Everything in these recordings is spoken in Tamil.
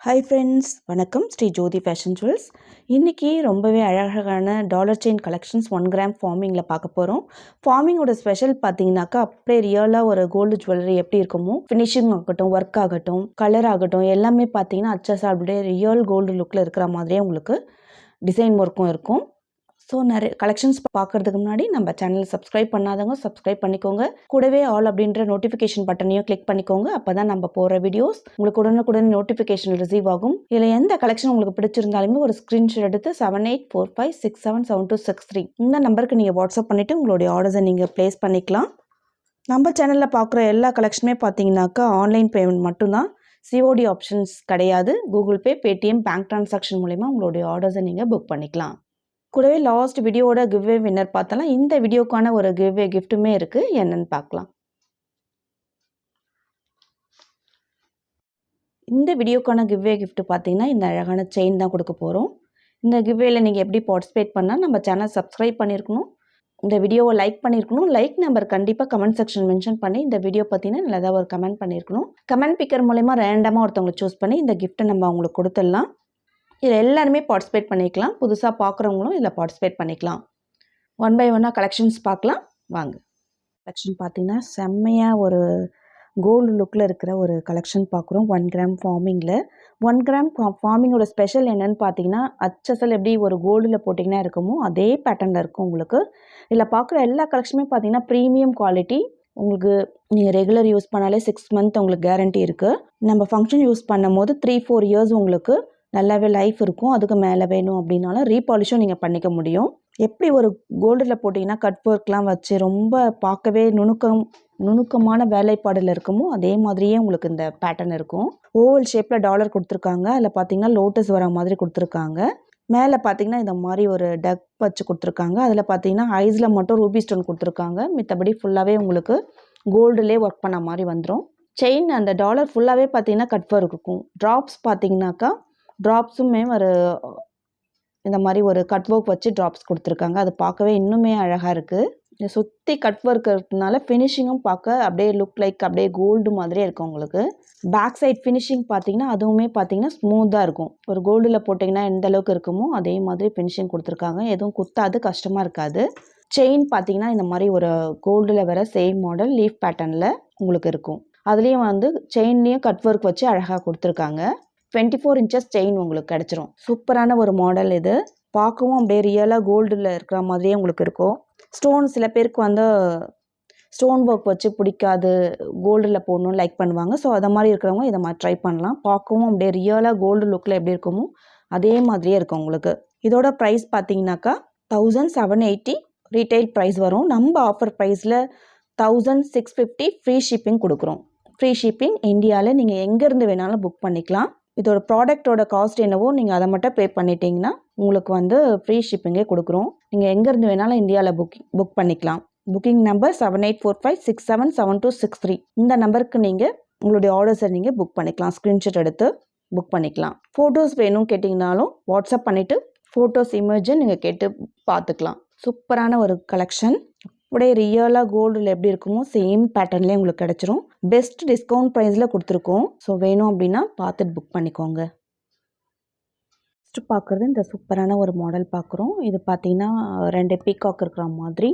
ஹாய் ஃப்ரெண்ட்ஸ் வணக்கம். ஸ்ரீ ஜோதி ஃபேஷன் ஜுவல்ஸ் இன்றைக்கி ரொம்பவே அழகழகான dollar chain collections one gram ஃபார்மிங்கில் பார்க்க போகிறோம் ஃபார்மிங்கோட ஸ்பெஷல் பார்த்தீங்கன்னாக்கா அப்படியே ரியலாக ஒரு கோல்டு ஜுவல்லரி எப்படி இருக்குமோ ஃபினிஷிங் ஆகட்டும் ஒர்க் ஆகட்டும் கலர் ஆகட்டும் எல்லாமே பார்த்தீங்கன்னா அச்சஸ் அப்படியே ரியல் கோல்டு லுக்கில் இருக்கிற மாதிரியே உங்களுக்கு டிசைன் ஒர்க்கும் இருக்கும். ஸோ நிறைய கலெக்ஷன்ஸ் பார்க்கறதுக்கு முன்னாடி நம்ம சேனல் சப்ஸ்கிரைப் பண்ணாதவங்க சப்ஸ்கிரைப் பண்ணிக்கோங்க. கூடவே ஆல் அப்படின்ற நோட்டிஃபிகேஷன் பட்டனையும் கிளிக் பண்ணிக்கோங்க. அப்போ தான் நம்ம போகிற வீடியோஸ் உங்களுக்கு உடனுக்குடன் நோட்டிஃபிகேஷன் ரிசீவ் ஆகும். இதில் எந்த கலெக்ஷன் உங்களுக்கு பிடிச்சிருந்தாலுமே ஒரு ஸ்க்ரீன்ஷாட் எடுத்து seven eight four five six seven seven two six three இந்த நம்பருக்கு நீங்கள் வாட்ஸ்அப் பண்ணிவிட்டு உங்களுடைய ஆர்டர்ஸை நீங்கள் ப்ளேஸ் பண்ணிக்கலாம். நம்ம சேனலில் பார்க்குற எல்லா கலெக்ஷனுமே பார்த்தீங்கன்னாக்கா ஆன்லைன் பேமெண்ட் மட்டும்தான். சிஓடி ஆப்ஷன்ஸ் கிடையாது. Google Pay Paytm bank transaction மூலிமா உங்களுடைய ஆர்டர்ஸை நீங்கள் புக் பண்ணிக்கலாம். கூடவே லாஸ்ட் வீடியோவோட கிவ்வே வின்னர் பார்த்தலாம் இந்த வீடியோக்கான ஒரு கிவ்வே கிஃப்ட்டுமே இருக்குது என்னென்னு பார்க்கலாம். இந்த வீடியோக்கான கிவ்வே கிஃப்ட் பார்த்தீங்கன்னா இந்த அழகான செயின் தான் கொடுக்க போகிறோம் இந்த கிவ்வேயில் நீங்கள் எப்படி பார்ட்டிசிபேட் பண்ணால் நம்ம சேனல் சப்ஸ்கிரைப் பண்ணியிருக்கணும் இந்த வீடியோவை லைக் பண்ணியிருக்கணும் லைக் நம்பர் கண்டிப்பாக கமெண்ட் செக்ஷன் மென்ஷன் பண்ணி இந்த வீடியோ பார்த்தீங்கன்னா நல்லதாக ஒரு கமெண்ட் பண்ணியிருக்கணும் கமெண்ட் பிக்கர் மூலயமா ரேண்டமாக ஒருத்தவங்களை சூஸ் பண்ணி இந்த கிஃப்ட்டை நம்ம அவங்களுக்கு கொடுத்துடலாம். இதில் எல்லாருமே பார்ட்டிசிபேட் பண்ணிக்கலாம். புதுசாக பார்க்குறவங்களும் இதில் பார்ட்டிசிபேட் பண்ணிக்கலாம். ஒன் பை ஒன்னாக கலெக்ஷன்ஸ் பார்க்கலாம் வாங்க. கலெக்ஷன் பார்த்தீங்கன்னா செம்மையாக ஒரு கோல்டு லுக்கில் இருக்கிற ஒரு கலெக்ஷன் பார்க்குறோம் ஒன் கிராம் ஃபார்மிங்கில் ஒன் கிராம் ஃபார்மிங்கோட ஸ்பெஷல் என்னன்னு பார்த்தீங்கன்னா அச்சசல் எப்படி ஒரு கோல்டில் போட்டிங்கன்னா இருக்குமோ அதே பேட்டர்னில் இருக்கும் உங்களுக்கு. இதில் பார்க்குற எல்லா கலெக்ஷனுமே பார்த்தீங்கன்னா ப்ரீமியம் குவாலிட்டி உங்களுக்கு நீங்கள் ரெகுலர் யூஸ் பண்ணாலே சிக்ஸ் மந்த் உங்களுக்கு கேரண்டி இருக்குது நம்ம ஃபங்க்ஷன் யூஸ் பண்ணும் போது த்ரீ ஃபோர் இயர்ஸ் உங்களுக்கு நல்லாவே லைஃப் இருக்கும். அதுக்கு மேலே வேணும் அப்படின்னாலும் ரீபாலிஷும் நீங்கள் பண்ணிக்க முடியும். எப்படி ஒரு கோல்டில் போட்டிங்கன்னா கட் ஒர்க்லாம் வச்சு ரொம்ப பார்க்கவே நுணுக்கம் நுணுக்கமான வேலைப்பாடில் இருக்குமோ அதே மாதிரியே உங்களுக்கு இந்த பேட்டர்ன் இருக்கும். ஓவல் ஷேப்பில் டாலர் கொடுத்துருக்காங்க. அதில் பார்த்தீங்கன்னா லோட்டஸ் வர மாதிரி கொடுத்துருக்காங்க. மேலே பார்த்தீங்கன்னா இந்த மாதிரி ஒரு டக் வச்சு கொடுத்துருக்காங்க. அதில் பார்த்தீங்கன்னா ஐஸில் மட்டும் ரூபி ஸ்டோன் கொடுத்துருக்காங்க. மித்தபடி ஃபுல்லாகவே உங்களுக்கு கோல்டுலேயே ஒர்க் பண்ண மாதிரி வந்துடும் செயின் அந்த டாலர் ஃபுல்லாகவே பார்த்தீங்கன்னா கட் ஒர்க் இருக்கும். ட்ராப்ஸ் பார்த்தீங்கன்னாக்கா ட்ராப்ஸுமே ஒரு இந்த மாதிரி ஒரு கட் ஒர்க் வச்சு ட்ராப்ஸ் கொடுத்துருக்காங்க. அது பார்க்கவே இன்னுமே அழகாக இருக்குது சுற்றி கட் ஒர்க் இருக்கிறதுனால ஃபினிஷிங்கும் பார்க்க அப்படியே லுக் லைக் அப்படியே கோல்டு மாதிரியே இருக்கும் உங்களுக்கு. பேக் சைட் ஃபினிஷிங் பார்த்தீங்கன்னா அதுவுமே பார்த்தீங்கன்னா ஸ்மூத்தாக இருக்கும். ஒரு கோல்டில் போட்டிங்கன்னா எந்த அளவுக்கு இருக்குமோ அதே மாதிரி ஃபினிஷிங் கொடுத்துருக்காங்க. எதுவும் குத்தாது கஷ்டமாக இருக்காது. செயின் பார்த்தீங்கன்னா இந்த மாதிரி ஒரு கோல்டில் வர சேம் மாடல் லீஃப் பேட்டர்னில் உங்களுக்கு இருக்கும். அதுலேயும் வந்து செயின்லேயும் கட் ஒர்க் வச்சு அழகாக கொடுத்துருக்காங்க. டுவெண்ட்டி ஃபோர் இன்ச்சஸ் செயின் உங்களுக்கு கிடச்சிரும். சூப்பரான ஒரு மாடல் இது. பார்க்கவும் அப்படியே ரியலாக கோல்டில் இருக்கிற மாதிரியே உங்களுக்கு இருக்கும். ஸ்டோன் சில பேருக்கு வந்து ஸ்டோன் ஒர்க் வச்சு பிடிக்காது கோல்டில் போடணும்னு லைக் பண்ணுவாங்க. ஸோ அதை மாதிரி இருக்கிறவங்க இதை மாதிரி ட்ரை பண்ணலாம். பார்க்கவும் அப்படியே ரியலாக கோல்டு லுக்கில் எப்படி இருக்குமோ அதே மாதிரியே இருக்கும் உங்களுக்கு. இதோட ப்ரைஸ் பார்த்தீங்கன்னாக்கா thousand seven eighty retail price வரும். நம்ம ஆஃபர் ப்ரைஸில் thousand six fifty free shipping கொடுக்குறோம். ஃப்ரீ ஷிப்பிங் இந்தியாவில் நீங்கள் எங்கேருந்து வேணாலும் புக் பண்ணிக்கலாம். இதோட ப்ராடக்ட்டோட காஸ்ட் என்னவோ நீங்கள் அதை மட்டும் பே பண்ணிட்டீங்கன்னா உங்களுக்கு வந்து ஃப்ரீ ஷிப்பிங்கே கொடுக்குறோம். நீங்கள் எங்கேருந்து வேணாலும் இந்தியாவில் புக்கிங் புக் பண்ணிக்கலாம். Booking number seven eight four five six seven seven two six three இந்த நம்பருக்கு நீங்கள் உங்களுடைய ஆர்டர்ஸை நீங்கள் புக் பண்ணிக்கலாம். ஸ்க்ரீன்ஷாட் எடுத்து புக் பண்ணிக்கலாம். ஃபோட்டோஸ் வேணும் கேட்டிங்கனாலும் வாட்ஸ்அப் பண்ணிவிட்டு ஃபோட்டோஸ் இமேஜை நீங்கள் கேட்டு பார்த்துக்கலாம். சூப்பரான ஒரு கலெக்ஷன் அப்படியே ரியலாக கோல்டில் எப்படி இருக்குமோ சேம் பேட்டர்ன்லேயே உங்களுக்கு கிடச்சிரும். பெஸ்ட் டிஸ்கவுண்ட் ப்ரைஸில் கொடுத்துருக்கோம். ஸோ வேணும் அப்படின்னா பார்த்துட்டு புக் பண்ணிக்கோங்க. ஃபஸ்ட்டு பார்க்குறது இந்த சூப்பரான ஒரு மாடல் பார்க்குறோம். இது பார்த்தீங்கன்னா ரெண்டு பீகாக் இருக்கிற மாதிரி.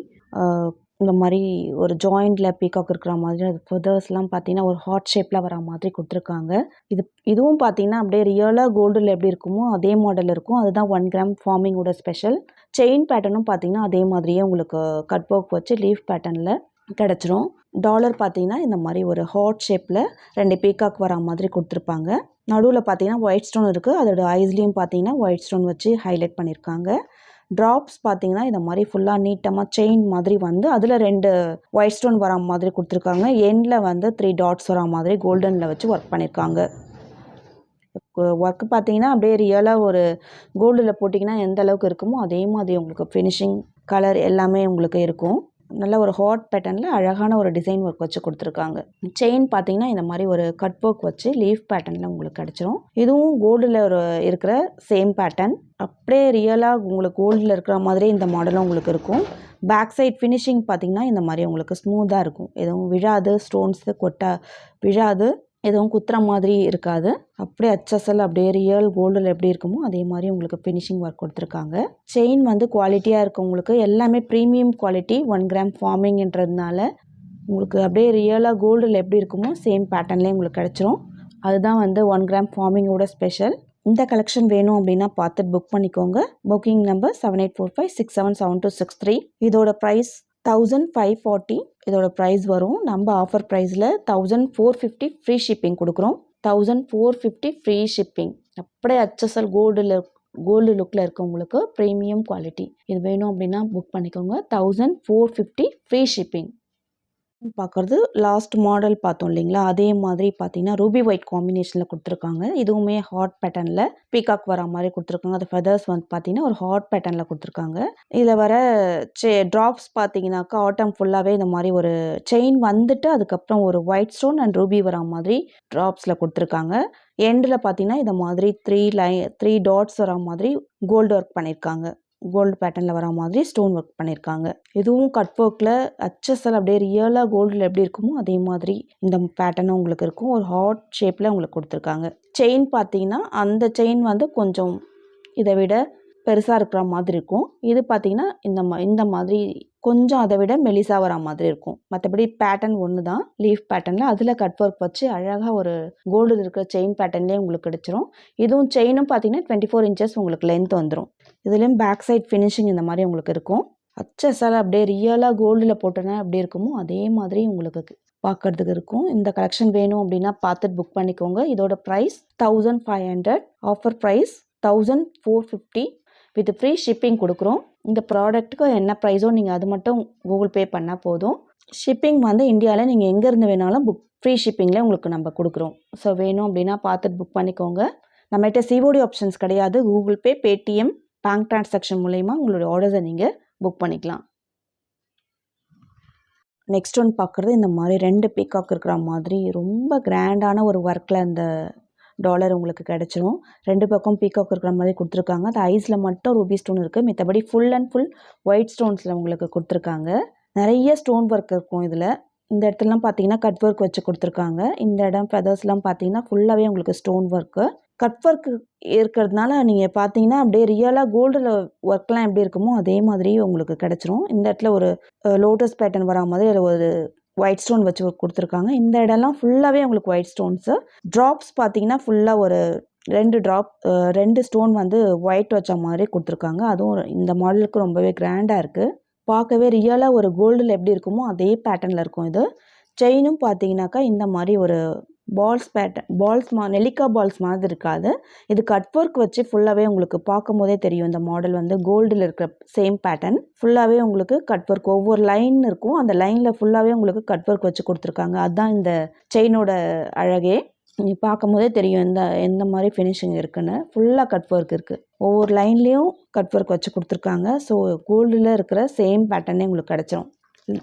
இந்த மாதிரி ஒரு ஜாயிண்டில் பீகாக் இருக்கிற மாதிரி அது ஃபெதர்ஸ்லாம் பார்த்தீங்கன்னா ஒரு ஹார்ட் ஷேப்பில் வர மாதிரி கொடுத்துருக்காங்க. இது இதுவும் பார்த்தீங்கன்னா அப்படியே ரியலாக கோல்டில் எப்படி இருக்குமோ அதே மாடல் இருக்கும். அதுதான் ஒன் கிராம் ஃபார்மிங்கோட ஸ்பெஷல் செயின் பேட்டர்னும் பார்த்தீங்கன்னா அதே மாதிரியே உங்களுக்கு கட் ஒர்க் வச்சு லீஃப் பேட்டர்னில் கிடச்சிரும். டாலர் பார்த்தீங்கன்னா இந்த மாதிரி ஒரு ஹார்ட் ஷேப்பில் ரெண்டு பீகாக் வரா மாதிரி கொடுத்துருப்பாங்க. நடுவில் பார்த்தீங்கன்னா ஒயிட் ஸ்டோன் இருக்குது அதோடய ஐஸ்லேயும் பார்த்தீங்கன்னா ஒயிட் ஸ்டோன் வச்சு ஹைலைட் பண்ணியிருக்காங்க ட்ராப்ஸ் பார்த்தீங்கன்னா இந்த மாதிரி ஃபுல்லாக நீட்டமாக செயின் மாதிரி வந்து அதில் ரெண்டு ஒயிட் ஸ்டோன் வரா மாதிரி கொடுத்துருக்காங்க. எண்டில் வந்து த்ரீ டாட்ஸ் வரா மாதிரி கோல்டனில் வச்சு ஒர்க் பண்ணியிருக்காங்க ஒர்க் பார்த்தீங்கன்னா அப்படியே ரியலாக ஒரு கோல்டில் போட்டிங்கன்னா எந்த அளவுக்கு இருக்குமோ அதே மாதிரி உங்களுக்கு ஃபினிஷிங் கலர் எல்லாமே உங்களுக்கு இருக்கும். நல்ல ஒரு ஹாட் பேட்டர்னில் அழகான ஒரு டிசைன் ஒர்க் வச்சு கொடுத்துருக்காங்க. செயின் பார்த்தீங்கன்னா இந்த மாதிரி ஒரு கட் ஒர்க் வச்சு லீஃப் பேட்டர்னில் உங்களுக்கு கிடச்சிரும். இதுவும் கோல்டில் ஒரு இருக்கிற சேம் பேட்டர்ன் அப்படியே ரியலாக உங்களுக்கு கோல்டில் இருக்கிற மாதிரி இந்த மாடலும் உங்களுக்கு இருக்கும். பேக் சைட் ஃபினிஷிங் பார்த்தீங்கன்னா இந்த மாதிரி உங்களுக்கு ஸ்மூத்தாக இருக்கும். எதுவும் விழாது ஸ்டோன்ஸு கொட்டா விழாது. எதுவும் குத்துற மாதிரி இருக்காது. அப்படியே அச்சசல் அப்படியே ரியல் கோல்டில் எப்படி இருக்குமோ அதே மாதிரி உங்களுக்கு ஃபினிஷிங் ஒர்க் கொடுத்துருக்காங்க. செயின் வந்து குவாலிட்டியாக இருக்கவங்களுக்கு உங்களுக்கு. எல்லாமே ப்ரீமியம் குவாலிட்டி ஒன் கிராம் ஃபார்மிங்ன்றதுனால உங்களுக்கு அப்படியே ரியலாக கோல்டில் எப்படி இருக்குமோ சேம் பேட்டர்ன்லேயே உங்களுக்கு கிடச்சிரும். அதுதான் வந்து ஒன் கிராம் ஃபார்மிங்கோட ஸ்பெஷல் இந்த கலெக்ஷன் வேணும் அப்படின்னா பார்த்துட்டு புக் பண்ணிக்கோங்க. Booking number seven eight four five six seven seven two six three இதோட ப்ரைஸ் தௌசண்ட் ஃபைவ் ஃபார்ட்டி இதோட ப்ரைஸ் வரும். நம்ம ஆஃபர் ப்ரைஸில் thousand four fifty free shipping கொடுக்குறோம். Thousand four fifty free shipping அப்படியே அச்சசல் கோல்டில் கோல்டு லுக்கில் இருக்கவங்களுக்கு ப்ரீமியம் குவாலிட்டி இது வேணும் அப்படின்னா புக் பண்ணிக்கோங்க. Thousand four fifty free shipping பார்க்குறது லாஸ்ட் மாடல் பார்த்தோம் இல்லைங்களா? அதே மாதிரி பார்த்தீங்கன்னா ரூபி ஒயிட் காம்பினேஷனில் கொடுத்துருக்காங்க. இதுவுமே ஹாட் பேட்டர்னில் பீகாக் வர மாதிரி கொடுத்துருக்காங்க. அது ஃபெதர்ஸ் வந்து பார்த்தீங்கன்னா ஒரு ஹாட் பேட்டர்னில் கொடுத்துருக்காங்க. இதில் வர செ ட்ராப்ஸ் பார்த்தீங்கன்னாக்கா ஆட்டம் ஃபுல்லாகவே இந்த மாதிரி ஒரு செயின் வந்துட்டு அதுக்கப்புறம் ஒரு ஒயிட் ஸ்டோன் அண்ட் ரூபி வர மாதிரி ட்ராப்ஸில் கொடுத்துருக்காங்க. எண்டில் பார்த்தீங்கன்னா இந்த மாதிரி த்ரீ லை த்ரீ டாட்ஸ் வர மாதிரி கோல்டு ஒர்க் பண்ணியிருக்காங்க கோல்டு பேட்டர்னில் வர மாதிரி ஸ்டோன் ஒர்க் பண்ணியிருக்காங்க இதுவும் கட் ஒர்க்கில் அச்சசல் அப்படியே ரியலாக கோல்டில் எப்படி இருக்குமோ அதே மாதிரி இந்த பேட்டர்னும் உங்களுக்கு இருக்கும். ஒரு ஹாட் ஷேப்பில் உங்களுக்கு கொடுத்துருக்காங்க. செயின் பார்த்தீங்கன்னா அந்த செயின் வந்து கொஞ்சம் இதை விட பெருசாக இருக்கிற மாதிரி இருக்கும். இது பார்த்தீங்கன்னா இந்த மா இந்த மாதிரி கொஞ்சம் அதை விட மெலிசாக வரா மாதிரி இருக்கும். மற்றபடி பேட்டர்ன் ஒன்று தான் லீஃப் பேட்டர்னில் அதில் கட் ஒர்க் வச்சு அழகாக ஒரு கோல்டு இருக்கிற செயின் பேட்டர்ன்லேயே உங்களுக்கு கிடச்சிரும். இதுவும் செயினும் பார்த்தீங்கன்னா டுவெண்ட்டி ஃபோர் இன்ச்சஸ் உங்களுக்கு லென்த் வந்துடும் இதுலேயும் பேக் சைட் ஃபினிஷிங் இந்த மாதிரி உங்களுக்கு இருக்கும். அச்சசால் அப்படியே ரியலாக கோல்டில் போட்டோன்னா அப்படி இருக்குமோ அதே மாதிரி உங்களுக்கு பார்க்கறதுக்கு இருக்கும். இந்த கலெக்ஷன் வேணும் அப்படின்னா பார்த்துட்டு புக் பண்ணிக்கோங்க. இதோட price thousand five hundred offer price thousand four fifty with free shipping கொடுக்குறோம். இந்த ப்ராடக்ட்டுக்கு என்ன ப்ரைஸோ நீங்கள் அது மட்டும் கூகுள் பே பண்ணால் போதும். ஷிப்பிங் வந்து இந்தியாவில் நீங்கள் எங்கேருந்து வேணாலும் புக் ஃப்ரீ ஷிப்பிங்கில் உங்களுக்கு நம்ம கொடுக்குறோம். ஸோ வேணும் அப்படின்னா பார்த்துட்டு புக் பண்ணிக்கோங்க. நம்மகிட்ட சிஓடி ஆப்ஷன்ஸ் கிடையாது. Google Pay Paytm bank transaction மூலயமா உங்களுடைய ஆர்டர்ஸை நீங்கள் புக் பண்ணிக்கலாம். நெக்ஸ்ட் ஒன் பார்க்குறது இந்த மாதிரி ரெண்டு பீகாக் இருக்கிற மாதிரி ரொம்ப கிராண்டான ஒரு ஒர்க்கில் இந்த டாலர் உங்களுக்கு கிடச்சிரும். ரெண்டு பக்கம் பீகாக் இருக்கிற மாதிரி கொடுத்துருக்காங்க. அது ஐஸில் மட்டும் ரூபி ஸ்டோன் இருக்குது மித்தபடி ஃபுல் அண்ட் ஃபுல் ஒயிட் ஸ்டோன்ஸில் உங்களுக்கு கொடுத்துருக்காங்க. நிறைய ஸ்டோன் ஒர்க் இருக்கும் இதில். இந்த இடத்துலலாம் பார்த்தீங்கன்னா கட் ஒர்க் வச்சு கொடுத்துருக்காங்க. இந்த இடம் ஃபெதர்ஸ்லாம் பார்த்தீங்கன்னா ஃபுல்லாகவே உங்களுக்கு ஸ்டோன் ஒர்க்கு கட் ஒர்க் இருக்கிறதுனால நீங்கள் பார்த்தீங்கன்னா அப்படியே ரியலாக கோல்டில் ஒர்க்லாம் எப்படி இருக்குமோ அதே மாதிரி உங்களுக்கு கிடச்சிரும். இந்த இடத்துல ஒரு லோட்டஸ் பேட்டர்ன் வரா மாதிரி ஒரு ஒயிட் ஸ்டோன் வச்சு கொடுத்துருக்காங்க. இந்த இடம்லாம் ஃபுல்லாகவே உங்களுக்கு ஒயிட் ஸ்டோன்ஸு ட்ராப்ஸ் பார்த்தீங்கன்னா ஃபுல்லாக ஒரு ரெண்டு ட்ராப் ரெண்டு ஸ்டோன் வந்து ஒயிட் வச்ச மாதிரி கொடுத்துருக்காங்க. அதுவும் இந்த மாடலுக்கு ரொம்பவே கிராண்டாக இருக்குது பார்க்கவே ரியலாக ஒரு கோல்டில் எப்படி இருக்குமோ அதே பேட்டர்னில் இருக்கும் இது. செயினும் பார்த்தீங்கன்னாக்கா இந்த மாதிரி ஒரு பால்ஸ் பேட்டர்ன் பால்ஸ் மா நெல்லிக்காய் பால்ஸ் மாதிரி இருக்காது. இது கட் ஒர்க் வச்சு ஃபுல்லாகவே உங்களுக்கு பார்க்கும் போதே தெரியும். இந்த மாடல் வந்து கோல்டில் இருக்கிற சேம் பேட்டர்ன் ஃபுல்லாகவே உங்களுக்கு கட் ஒர்க் ஒவ்வொரு லைன் இருக்கும். அந்த லைனில் ஃபுல்லாகவே உங்களுக்கு கட் ஒர்க் வச்சு கொடுத்துருக்காங்க. அதுதான் இந்த செயினோட அழகே. நீ பார்க்கும் போதே தெரியும் எந்த எந்த மாதிரி ஃபினிஷிங் இருக்குன்னு. ஃபுல்லாக கட் ஒர்க் இருக்குது ஒவ்வொரு லைன்லேயும் கட் ஒர்க் வச்சு கொடுத்துருக்காங்க. ஸோ கோல்டில் இருக்கிற சேம் பேட்டர்னே உங்களுக்கு கிடச்சிரும்.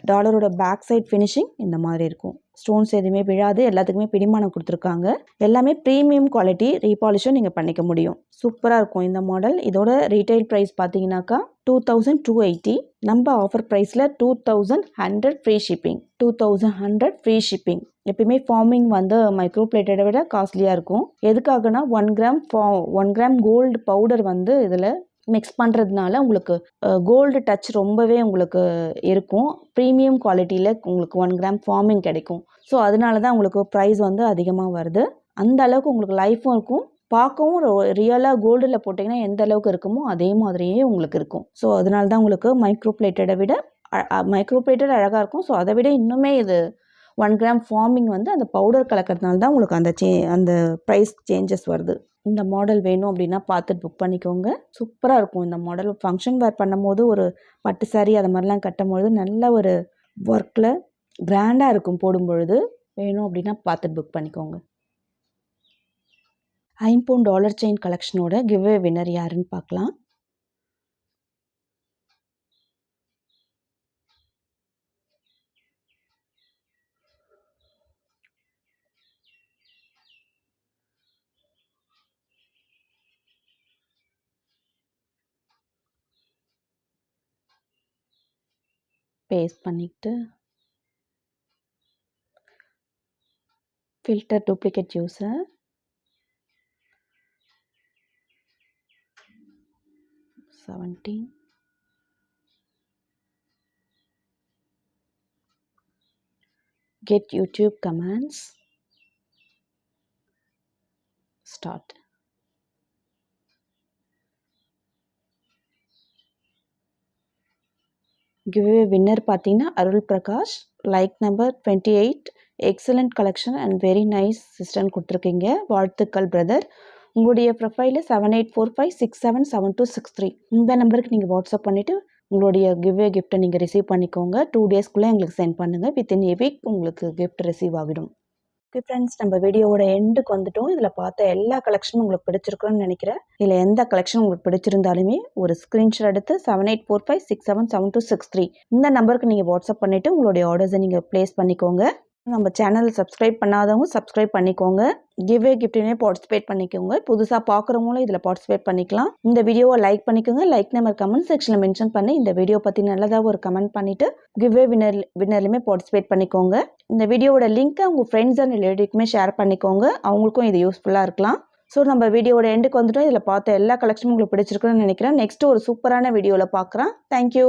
டாலரோட பேக் சைட் ஃபினிஷிங் இந்த மாதிரி இருக்கும். ஸ்டோன்ஸ் எதுவுமே விழாது எல்லாத்துக்குமே பிடிமானம் கொடுத்துருக்காங்க. எல்லாமே ப்ரீமியம் குவாலிட்டி ரீபாலிஷும் நீங்கள் பண்ணிக்க முடியும். சூப்பராக இருக்கும் இந்த மாடல் இதோட ரீட்டைல் ப்ரைஸ் பார்த்தீங்கன்னாக்கா டூ தௌசண்ட் டூ எயிட்டி நம்ம ஆஃபர் ப்ரைஸில் two thousand hundred free shipping two thousand hundred free shipping எப்பயுமே ஃபார்மிங் வந்து மைக்ரோ பிளேட்டடை விட காஸ்ட்லியாக இருக்கும். எதுக்காகனா ஒன் கிராம் ஃபா ஒன் கிராம் கோல்டு பவுடர் வந்து இதில் மிக்ஸ் பண்ணுறதுனால உங்களுக்கு கோல்டு டச் ரொம்பவே உங்களுக்கு இருக்கும். ப்ரீமியம் குவாலிட்டியில் உங்களுக்கு ஒன் கிராம் ஃபார்மிங் கிடைக்கும். ஸோ அதனால தான் உங்களுக்கு ப்ரைஸ் வந்து அதிகமாக வருது. அந்த அளவுக்கு உங்களுக்கு லைஃப்பும் இருக்கும். பார்க்கவும் ரியலாக கோல்டில் போட்டிங்கன்னா எந்த அளவுக்கு இருக்குமோ அதே மாதிரியே உங்களுக்கு இருக்கும். ஸோ அதனால தான் உங்களுக்கு மைக்ரோ பிளேட்டடை விட மைக்ரோ பிளேட்டட் அழகாக இருக்கும். ஸோ அதை விட இன்னுமே இது ஒன் கிராம் ஃபார்மிங் வந்து அந்த பவுடர் கலக்கிறதுனால தான் உங்களுக்கு அந்த சே அந்த ப்ரைஸ் சேஞ்சஸ் வருது. இந்த மாடல் வேணும் அப்படின்னா பார்த்துட்டு புக் பண்ணிக்கோங்க. சூப்பராக இருக்கும். இந்த மாடல் ஃபங்க்ஷன் வேர் பண்ணும்போது ஒரு பட்டு சாரீ அது மாதிரிலாம் கட்டும்பொழுது நல்ல ஒரு ஒர்க்கில் கிராண்டாக இருக்கும் போடும்பொழுது. வேணும் அப்படின்னா பார்த்துட்டு புக் பண்ணிக்கோங்க. ஐம்பவுண்ட் டாலர் செயின் கலெக்ஷனோட கிவ்வே வின்னர் யாருன்னு பார்க்கலாம். பேஸ்ட் பண்ணிக்கிட்டு filter duplicate juice seventeen get YouTube commands. Start. giveaway winner பார்த்தீங்கன்னா Arul Prakash like number twenty eight excellent collection and very nice system கொடுத்துருக்கீங்க. வாழ்த்துக்கள் பிரதர் உங்களுடைய ப்ரொஃபைலில் seven eight four five six seven seven two six three இந்த நம்பருக்கு நீங்கள் வாட்ஸ்அப் பண்ணிவிட்டு உங்களுடைய கிவ்வே கிஃப்ட்டை நீங்கள் ரிசீவ் பண்ணிக்கோங்க. டூ டேஸ்க்குள்ளே எங்களுக்கு சென்ட் பண்ணுங்கள் வித்தின் எ வீக் உங்களுக்கு கிஃப்ட் ரிசீவ் ஆகிடும். ஓகே ஃப்ரெண்ட்ஸ் நம்ம வீடியோவோட எண்டுக்கு வந்துட்டோம். இதில் பார்த்த எல்லா கலெக்ஷனும் உங்களுக்கு பிடிச்சிருக்குன்னு நினைக்கிறேன். இதில் எந்த கலெக்ஷன் உங்களுக்கு பிடிச்சிருந்தாலுமே ஒரு ஸ்க்ரீன்ஷாட் எடுத்து seven eight four five six seven seven two six three இந்த நம்பருக்கு நீங்கள் வாட்ஸ்அப் பண்ணிவிட்டு உங்களுடைய ஆர்டர்ஸை நீங்கள் ப்ளேஸ் பண்ணிக்கோங்க. நம்ம சேனல் சப்ஸ்கிரைப் பண்ணாதவங்க சப்ஸ்கிரைப் பண்ணிக்கோங்க. கிவ்வே கிஃப்ட்லேயே பார்ட்டிசிபேட் பண்ணிக்கோங்க. புதுசாக பார்க்குறவங்களும் இதில் பார்ட்டிசிபேட் பண்ணிக்கலாம். இந்த வீடியோவை லைக் பண்ணிக்கோங்க. லைக் நம்பர் கமெண்ட் செக்ஷனில் மென்ஷன் பண்ணி இந்த வீடியோ பற்றி நல்லதாக ஒரு கமெண்ட் பண்ணிவிட்டு கிவ்வே வின்னர் வின்னர்லையுமே பார்ட்டிசிபேட் பண்ணிக்கோங்க. இந்த வீடியோவோட லிங்க்கை உங்கள் ஃப்ரெண்ட்ஸ் அண்ட் ரிலேட்டிவ்க்குமே ஷேர் பண்ணிக்கோங்க. அவங்களுக்கும் இது யூஸ்ஃபுல்லாக இருக்கலாம். ஸோ நம்ம வீடியோட எண்டுக்கு வந்துட்டோம். இதில் பார்த்த எல்லா கலெக்ஷனும் உங்களுக்கு பிடிச்சிருக்குன்னு நினைக்கிறேன். நெக்ஸ்ட் ஒரு சூப்பரான வீடியோவில் பார்க்குறேன் தேங்க்யூ